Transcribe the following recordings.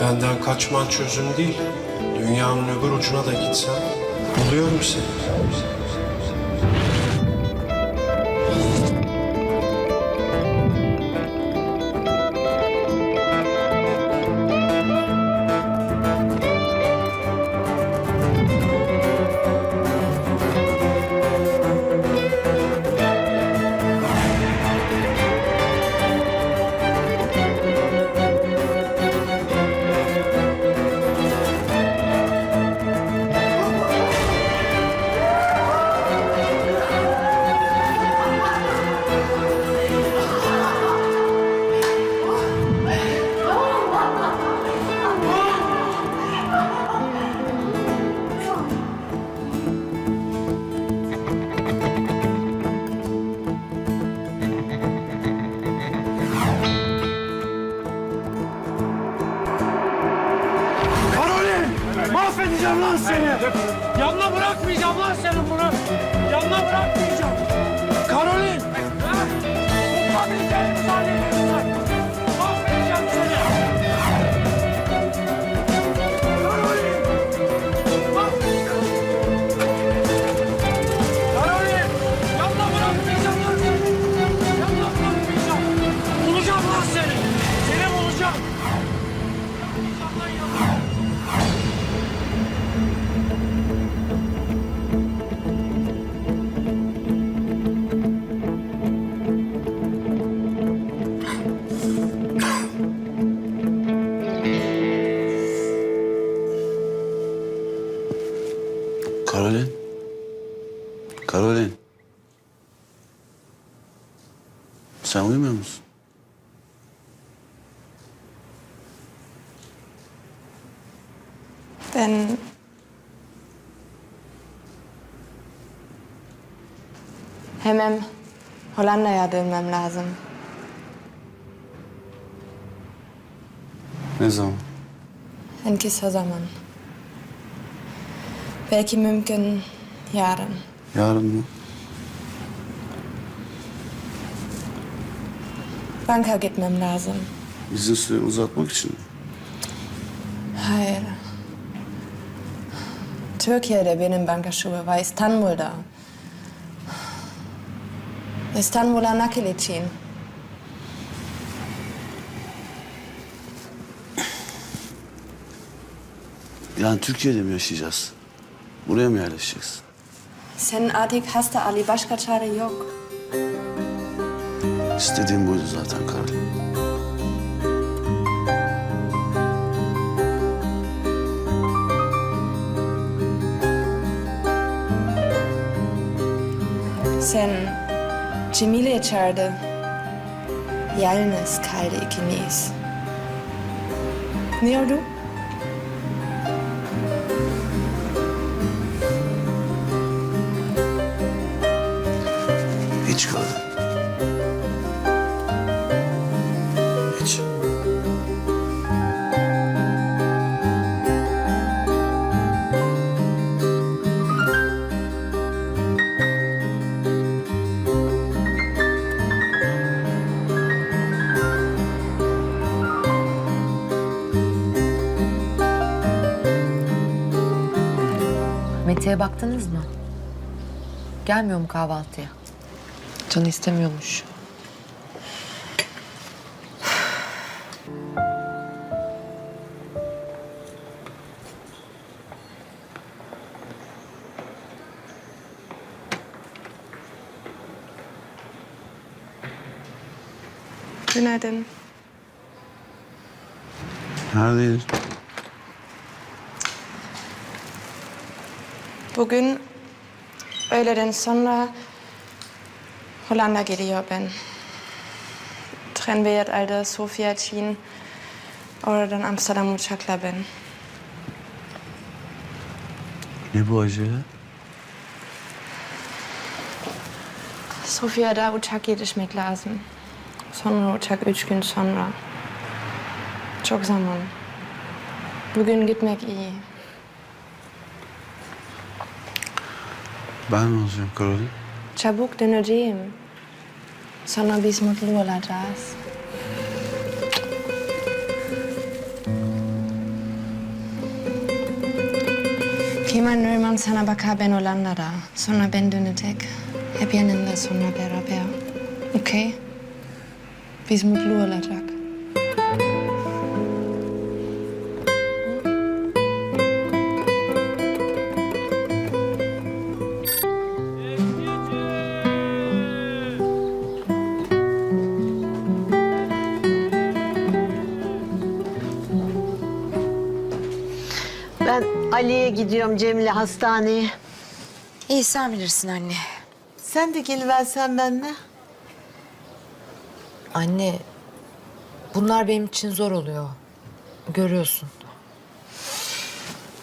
Benden kaçman çözüm değil. Dünyanın öbür ucuna da gitsen buluyorum seni. Mahvedeceğim lan seni! Yanına bırakmayacağım lan seni bunu! Yanına bırakmayacağım! Karolin! Tutabileceğini mi Karolin. Karolin. Sen uyumuyor musun? Ben... Hemen Hollanda'ya dönmem lazım. Ne zaman? En kısa zaman. Belki mümkün yarın. Yarın mı? Banka gitmem lazım. İzin süreni uzatmak için mi? Hayır. Türkiye'de benim bankaşube var İstanbul'da. İstanbul'a nakil için. Yani Türkiye'de mi yaşayacağız? Buraya mı yerleşeceğiz? Sen artık hasta Ali, başka çare yok. İstediğim buydu zaten Karolin. Sen Cemile çağırdı. Yalnız kaldı ikimiz. Ne oldu? Hiç Karolin. Hiç. Mete'ye baktınız mı? Gelmiyor mu kahvaltıya? Canı istemiyormuş. Günaydın. Neredeydin? Bugün öğleden sonra Hollanda gidiyor ben. Tren wird alte Sofia ziehen oradan Amsterdam uçakla ben. Ne bu acele? Sofia'da uçak yetişmek lazım. Sonra uçak üç gün sonra. Çok zaman. Bugün gitmek iyi. Ben ne olacağım Karolin? Çabuk döneceğim. Sonra biz mutlu olacağız. Hemen Nöman sana bakar ben Hollanda'da. Sonra ben dönecek. Hep yanında sonra beraber. Okey? Biz mutlu olacak. Ben Ali'ye gidiyorum Cemile hastaneye. İyi sen bilirsin anne. Sen de geliversen benimle. Anne, bunlar benim için zor oluyor. Görüyorsun.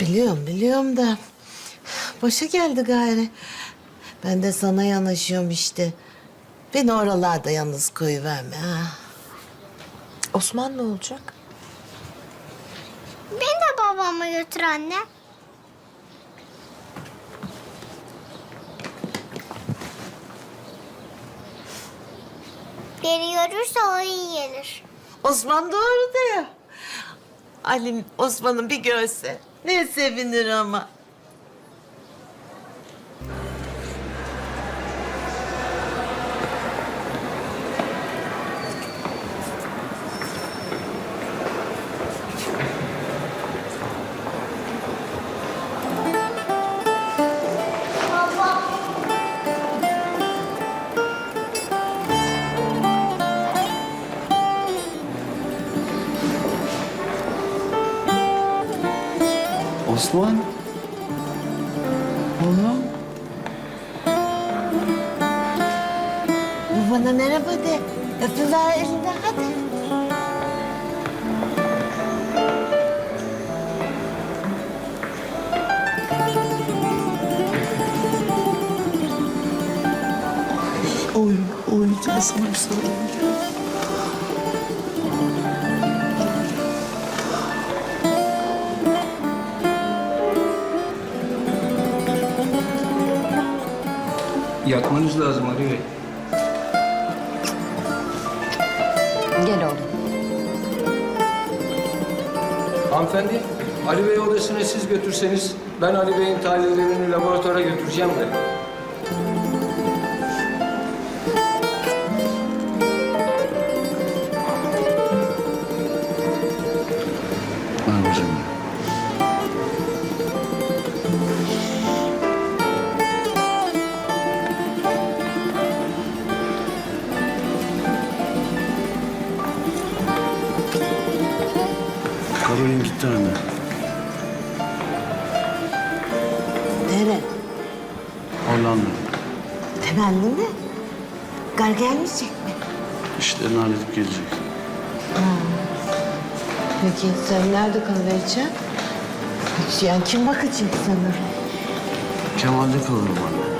Biliyorum biliyorum da başa geldi gayri. Ben de sana yanaşıyorum işte. Beni oralarda yalnız koyuverme ha. Osman ne olacak? Babama götür anne. Beni görürse o iyi gelir. Osman doğru diyor. Ali Osman'ın bir görse ne sevinir ama. Osman. Oğlum. Babana merhaba de. Öpüver elinden hadi. Oy, oy, sana Yatmanız lazım Ali Bey. Gel oğlum. Hanımefendi, Ali Bey odasına siz götürseniz ben Ali Bey'in tahlillerini laboratuvara götüreceğim de. Ver Karolin gitti anne. Nere? Hollanda. Temelli mi? Gar gelmeyecek mi? İşlerini halledip gelecek. Peki sen nerede kalacaksın? Yani kim bakacak sana? Kemal'de kalırım anne.